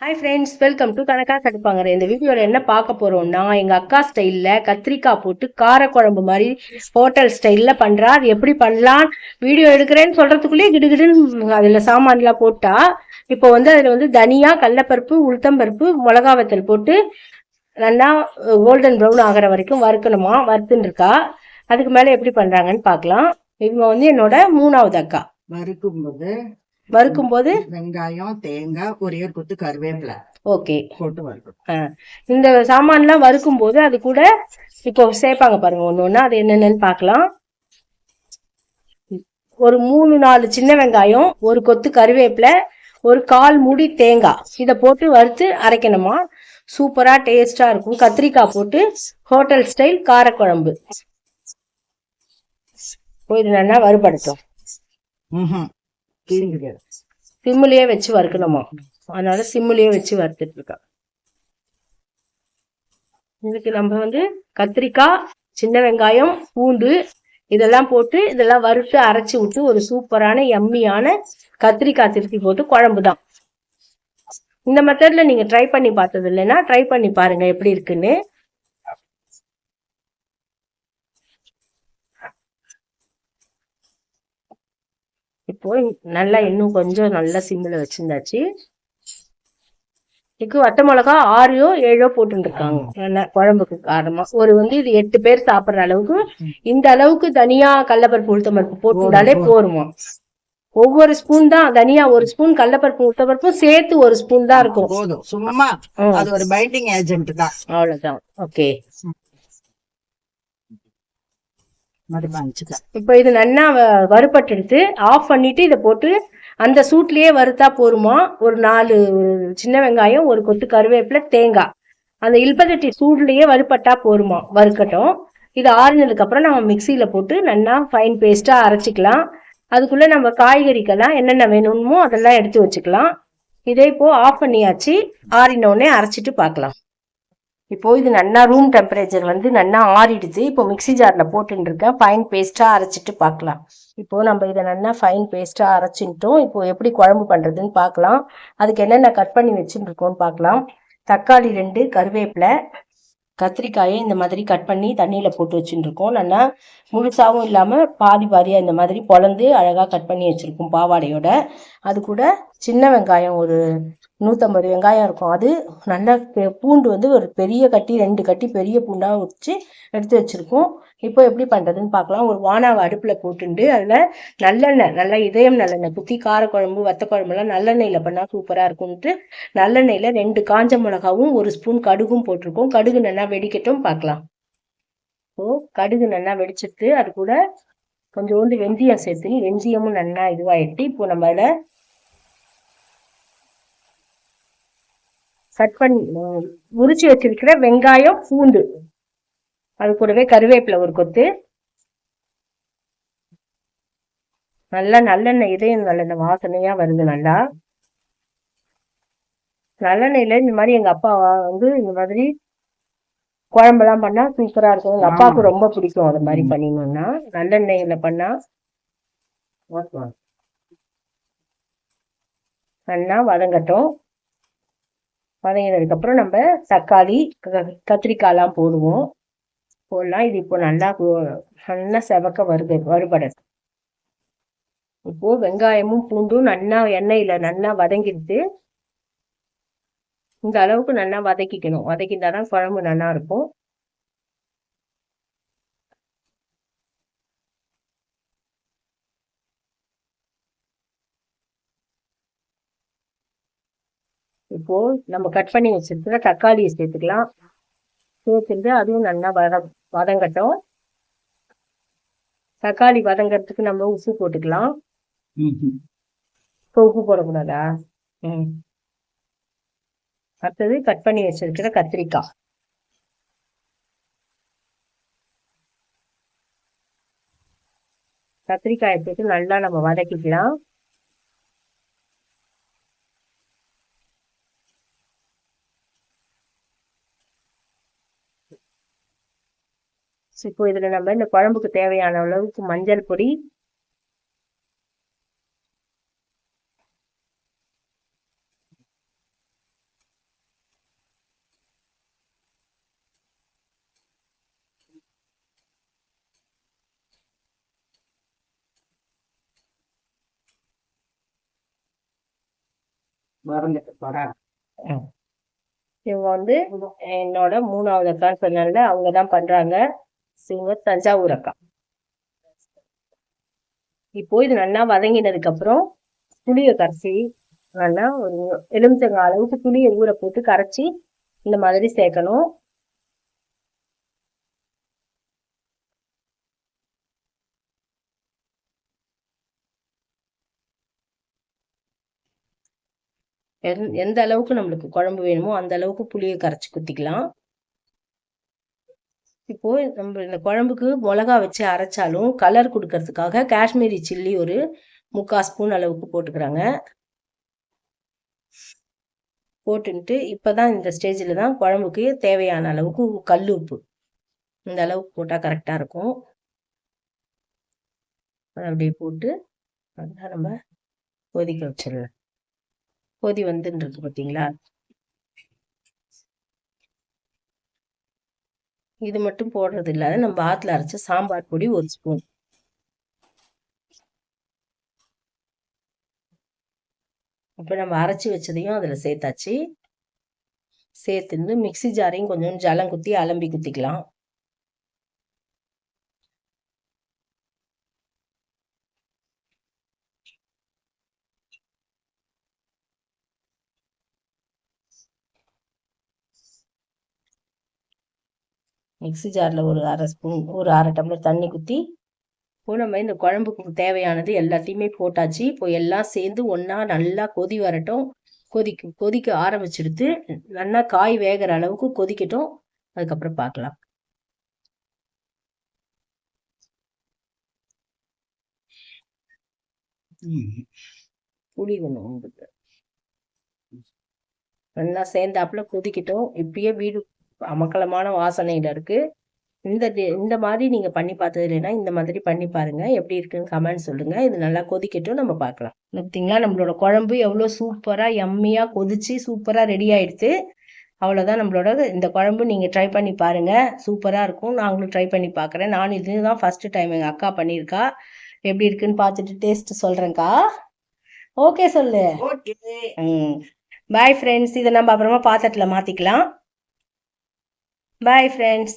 Hi friends welcome to கணக்கா கடுப்பாங்கிற இந்த வீடியோவில் என்ன பார்க்க போறோம்னா எங்க அக்கா ஸ்டைலில் கத்திரிக்காய் போட்டு காரக்குழம்பு மாதிரி ஹோட்டல் ஸ்டைலில் பண்ணுறா அது எப்படி பண்ணலாம்? வீடியோ எடுக்கிறேன்னு சொல்றதுக்குள்ளேயே கிடுகிடுன்னு அதில் சாமான்லாம் போட்டா இப்போ வந்து அதில் வந்து தனியா கடலப்பருப்பு உளுத்தம்பருப்பு மிளகா வத்தல் போட்டு நல்லா கோல்டன் ப்ரௌன் ஆகிற வரைக்கும் வறுக்கணுமா? வறுத்துன்னு இருக்கா. அதுக்கு மேலே எப்படி பண்ணுறாங்கன்னு பார்க்கலாம். இவங்க வந்து என்னோட மூணாவது அக்கா. வறுக்கும்போது வறுக்கும் போது வெங்காயம் தேங்காய் ஒரே ஒரு கொத்து கருவேப்பிலை ஓகே. போட்டு வறுக்கணும். இந்த சாமான்லாம் வறுக்கும் போது அது கூட இப்போ சேர்ப்பாங்க பாருங்க ஒன்று ஒன்று அது என்னென்னு பார்க்கலாம். ஒரு மூணு நாலு சின்ன வெங்காயம் ஒரு கொத்து கருவேப்பிலை ஒரு கால் மூடி தேங்காய். இதை போட்டு வறுத்து அரைக்கணுமா? சூப்பரா டேஸ்டா இருக்கும். கத்திரிக்காய் போட்டு ஹோட்டல் ஸ்டைல் காரக்குழம்பு. இது நல்லா வறுபடுத்தும். சிம்முலயே வச்சு வறுக்கணுமா? அதனால சிம்முலயே வச்சு வறுத்துட்டு இருக்கா இதுக்கு நம்ம வந்து கத்திரிக்காய் சின்ன வெங்காயம் பூண்டு இதெல்லாம் போட்டு இதெல்லாம் வறுத்து அரைச்சி விட்டு ஒரு சூப்பரான எம்மியான கத்திரிக்காய் திருத்தி போட்டு குழம்பு தான். இந்த மெத்தட்ல நீங்க ட்ரை பண்ணி பார்த்தது இல்லைன்னா ட்ரை பண்ணி பாருங்க எப்படி இருக்குன்னு. இப்போ நல்லா இன்னும் கொஞ்சம் நல்லா சிம்மில் வச்சிருந்தாச்சு. இதுக்கு வட்ட மிளகா ஆறையோ ஏழோ போட்டுருக்காங்க நல்லா குழம்புக்கு காரமா. ஒரு வந்து இது எட்டு பேர் சாப்பிடுற அளவுக்கு இந்த அளவுக்கு தனியா கடலப்பருப்பு உளுத்தம்பருப்பு போட்டுட்டாலே போருமா? ஒவ்வொரு ஸ்பூன் தான் தனியா ஒரு ஸ்பூன் கடலப்பருப்பு உளுத்தம்பருப்பும் சேர்த்து ஒரு ஸ்பூன் தான் இருக்கும். போதும். சும்மா. அது ஒரு பைண்டிங் ஏஜென்ட் தான். அவ்வளவுதான். ஓகே. இப்போ இது நல்லா வ- வறுபட்டெடுத்து ஆஃப் பண்ணிட்டு இதை போட்டு அந்த சூட்லயே வறுத்தா போருமா? ஒரு நாலு சின்ன வெங்காயம் ஒரு கொத்து கருவேப்பிலை தேங்காய் அந்த இல்பதட்டி சூட்லயே வறுப்பட்டா போருமா? வறுக்கட்டும். இது ஆறினதுக்கு அப்புறம் நம்ம மிக்சியில போட்டு நல்லா ஃபைன் பேஸ்டா அரைச்சிக்கலாம். அதுக்குள்ள நம்ம காய்கறிக்கெல்லாம் என்னென்ன வேணுமோ அதெல்லாம் எடுத்து வச்சுக்கலாம். இதே இப்போ ஆஃப் பண்ணியாச்சு. ஆறின உடனே அரைச்சிட்டு பார்க்கலாம். இப்போ இது நல்லா ரூம் டெம்பரேச்சர் வந்து நல்லா ஆறிடுது இப்போ மிக்ஸி ஜாரில் போட்டுருக்கேன் இருக்கேன் ஃபைன் பேஸ்ட்டாக அரைச்சிட்டு பார்க்கலாம் இப்போது நம்ம இதை நல்லா ஃபைன் பேஸ்ட்டாக அரைச்சிட்டோம் இப்போது எப்படி குழம்பு பண்ணுறதுன்னு பார்க்கலாம் அதுக்கு என்னென்ன கட் பண்ணி வச்சுட்டு பார்க்கலாம் தக்காளி ரெண்டு கருவேப்பிலை கத்திரிக்காயை இந்த மாதிரி கட் பண்ணி தண்ணியில் போட்டு வச்சுட்டு இருக்கோம் நல்லா முழுசாகவும் இல்லாமல் பாதி பாதியாக இந்த மாதிரி பொழந்து அழகாக கட் பண்ணி வச்சுருக்கோம் பாவாடையோட. அது கூட சின்ன வெங்காயம் ஒரு நூற்றம்பது வெங்காயம் இருக்கும். அது நல்லா பூண்டு வந்து ஒரு பெரிய கட்டி ரெண்டு கட்டி பெரிய பூண்டாக வச்சு எடுத்து வச்சிருக்கோம். இப்போ எப்படி பண்ணுறதுன்னு பார்க்கலாம் ஒரு வானாவை அடுப்பில் போட்டுண்டு அதில் நல்லெண்ணெய் நல்லா இதயம் நல்லெண்ணெய் குத்தி காரக்குழம்பு வத்த குழம்புலாம் நல்லெண்ணெயில் பண்ணால் சூப்பராக இருக்கும்ட்டு நல்லெண்ணெயில் ரெண்டு காஞ்ச மிளகாவும் ஒரு ஸ்பூன் கடுகும் போட்டிருக்கோம். கடுகு நல்லா வெடிக்கட்டும் பார்க்கலாம் இப்போ கடுகு நல்லா வெடிச்சிட்டு அது கூட கொஞ்சோண்டு வெந்தயம் சேர்த்து வெந்தயமும் நல்லா இதுவாகிட்டு இப்போ நம்ம அதில் கட் பண்ணி உரிச்சு வச்சிருக்கிற வெங்காயம் பூண்டு. அது கூடவே கருவேப்பிலை ஒரு கொத்து. நல்லா நல்லெண்ணெய் இதயம் நல்லெண்ணெய் வாசனையா வருது நல்லா. நல்லெண்ணெயில இந்த மாதிரி எங்க அப்பா வந்து இந்த மாதிரி குழம்பெல்லாம் பண்ணா சூப்பரா இருக்கும். எங்க அப்பாவுக்கு ரொம்ப பிடிக்கும் அது மாதிரி பண்ணினோம்னா நல்லெண்ணெயில பண்ணா நல்லா வதங்கட்டும். வதங்கினதுக்கு அப்புறம் நம்ம தக்காளி க- கத்திரிக்காய்லாம் போடுவோம். போடலாம் இது இப்போ நல்லா நல்லா செவக்க வருது வருபடுது இப்போ வெங்காயமும் பூண்டும் நல்லா எண்ணெயில நல்லா வதங்கிடுது. இந்த அளவுக்கு நல்லா வதக்கிக்கணும். வதக்கிட்டாதான் குழம்பு நல்லா இருக்கும். இப்போ நம்ம கட் பண்ணி வச்சிருக்கிற தக்காளியை சேர்த்துக்கலாம். சேர்த்துட்டு அதுவும் நல்லா வத வதங்கட்டும். தக்காளி வதங்கறதுக்கு நம்ம உப்பு போட்டுக்கலாம். இப்போ உப்பு போடக்கூடாதா? ம். அடுத்தது கட் பண்ணி வச்சிருக்கிற கத்திரிக்காய். கத்திரிக்காயை போட்டு நல்லா நம்ம வதக்கிக்கலாம். ஸோ இப்போ இதில் நம்ம இந்த குழம்புக்கு தேவையான அளவுக்கு மஞ்சள் பொடி இவங்க வந்து என்னோட மூணாவது அக்கா சொன்னாங்க அவங்க தான் பண்றாங்க. இவங்க தஞ்சாவூர் அக்கா இப்போ இது நல்லா வதங்கினதுக்கு அப்புறம் புளியை கரைச்சி நல்லா ஒரு எலுமிச்சங்காய் அளவுக்கு புளியை ஊற போட்டு கரைச்சி இந்த மாதிரி சேர்க்கணும். எந்த அளவுக்கு நம்மளுக்கு குழம்பு வேணுமோ அந்த அளவுக்கு புளியை கரைச்சி குத்திக்கலாம். இப்போ நம்ம இந்த குழம்புக்கு மிளகா வச்சு அரைச்சாலும் கலர் கொடுக்கறதுக்காக காஷ்மீரி சில்லி ஒரு முக்கால் ஸ்பூன் அளவுக்கு போட்டுக்கிறாங்க. போட்டுன்ட்டு இப்பதான் இந்த ஸ்டேஜில் தான் குழம்புக்கு தேவையான அளவுக்கு கல் உப்பு இந்த அளவுக்கு போட்டால் கரெக்டாக இருக்கும். அப்படியே போட்டு நல்லா நம்ம கொதிக்க வச்சிடலாம். கொதி வந்துன்னு இருக்கு பார்த்தீங்களா இது மட்டும் போடுறது இல்லாத நம்ம ஆத்துல அரைச்ச சாம்பார் பொடி ஒரு ஸ்பூன். இப்போ நம்ம அரைச்சி வச்சதையும் அதில் சேர்த்தாச்சு. சேர்த்துட்டு மிக்ஸி ஜாரையும் கொஞ்சம் ஜலம் குத்தி அலம்பி குத்திக்கலாம். மிக்ஸி ஜாரில் ஒரு அரை ஸ்பூன் ஒரு அரை டம்ளர் தண்ணி குத்தி இப்போ நம்ம இந்த குழம்புக்கு தேவையானது எல்லாத்தையுமே போட்டாச்சு. இப்போ எல்லாம் சேர்ந்து ஒன்றா நல்லா கொதி வரட்டும். கொதிக்க கொதிக்க ஆரம்பிச்சிடுத்து நல்லா காய் வேகிற அளவுக்கு கொதிக்கட்டும். அதுக்கப்புறம் பார்க்கலாம். ம். புளி ஒன்று நல்லா சேர்ந்தாப்புல கொதிக்கட்டும். இப்பயே வீடு அமக்கலமான வாசனையில இருக்கு. இந்த இந்த மாதிரி நீங்க பண்ணி பார்த்தது இல்லைன்னா இந்த மாதிரி பண்ணி பாருங்க. எப்படி இருக்குன்னு கமெண்ட் சொல்லுங்க. இது நல்லா கொதிக்கட்டும். நம்ம பார்க்கலாம். பார்த்தீங்களா நம்மளோட குழம்பு எவ்வளோ சூப்பரா எம்மியா கொதிச்சு சூப்பரா ரெடி ஆயிடுச்சு. அவ்வளோதான் நம்மளோட இந்த குழம்பு. நீங்க ட்ரை பண்ணி பாருங்க. சூப்பரா இருக்கும். நாங்களும் ட்ரை பண்ணி பார்க்குறேன். நான் இதுதான் ஃபர்ஸ்ட் டைம் எங்க அக்கா பண்ணியிருக்கா. எப்படி இருக்குன்னு பார்த்துட்டு டேஸ்ட் சொல்றேன்க்கா. ஓகே சொல்லு. ஓகே ம். பாய் ஃப்ரெண்ட்ஸ் இதை நம்ம அப்புறமா பாத்திரத்தில் மாற்றிக்கலாம் பாய் ஃப்ரெண்ட்ஸ்